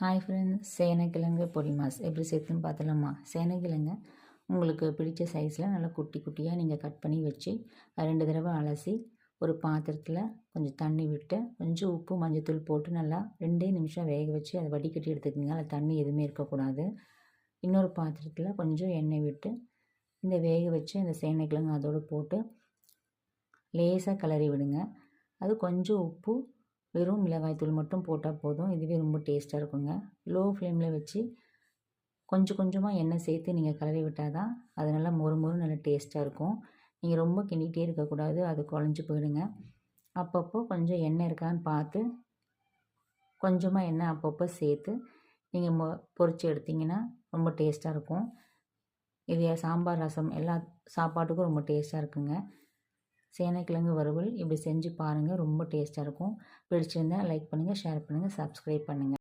Hi friends சேனைக்கிழங்கு பொடி mass. எப்படி சேர்த்துன்னு பார்த்துலாமா சேனைக்கிழங்கு உங்களுக்கு பிடிச்ச சைஸில் நல்லா குட்டி குட்டியாக நீங்கள் கட் பண்ணி வச்சு ரெண்டு தடவை அலசி ஒரு பாத்திரத்தில் கொஞ்சம் தண்ணி விட்டு கொஞ்சம் உப்பு மஞ்சத்தூள் போட்டு நல்லா ரெண்டே நிமிஷம் வேக வச்சு அதை வடிகட்டி எடுத்துக்கோங்க. அதில் தண்ணி எதுவுமே இருக்கக்கூடாது. இன்னொரு பாத்திரத்தில் கொஞ்சம் எண்ணெய் விட்டு இந்த வேக வச்சு இந்த சேனைக்கிழங்கு அதோடு போட்டு லேசாக கிளறி விடுங்க. அது கொஞ்சம் உப்பு வெறும் மிளகாய்த்தூள் மட்டும் போட்டால் போதும். இதுவே ரொம்ப டேஸ்ட்டாக இருக்குங்க. லோ ஃப்ளேமில் வச்சு கொஞ்சம் கொஞ்சமாக எண்ணெய் சேர்த்து நீங்கள் கிளறி விட்டால் தான் அது நல்லா மொறு மொறு நல்லா டேஸ்ட்டாக இருக்கும். நீங்கள் ரொம்ப கிண்டிகிட்டே இருக்கக்கூடாது. அது குழஞ்சி போயிடுங்க. அப்பப்போ கொஞ்சம் எண்ணெய் இருக்கான்னு பார்த்து கொஞ்சமாக எண்ணெய் அப்பப்போ சேர்த்து நீங்கள் மொ பொறிச்சு எடுத்திங்கன்னா ரொம்ப டேஸ்ட்டாக இருக்கும். இது சாம்பார் ரசம் எல்லா சாப்பாட்டுக்கும் ரொம்ப டேஸ்ட்டாக இருக்குங்க. சேனைக்கிழங்கு வறுவல் இப்படி செஞ்சு பாருங்கள் ரொம்ப டேஸ்ட்டாக இருக்கும். பிடிச்சிருந்தால் லைக் பண்ணுங்கள் ஷேர் பண்ணுங்கள் சப்ஸ்கிரைப் பண்ணுங்கள்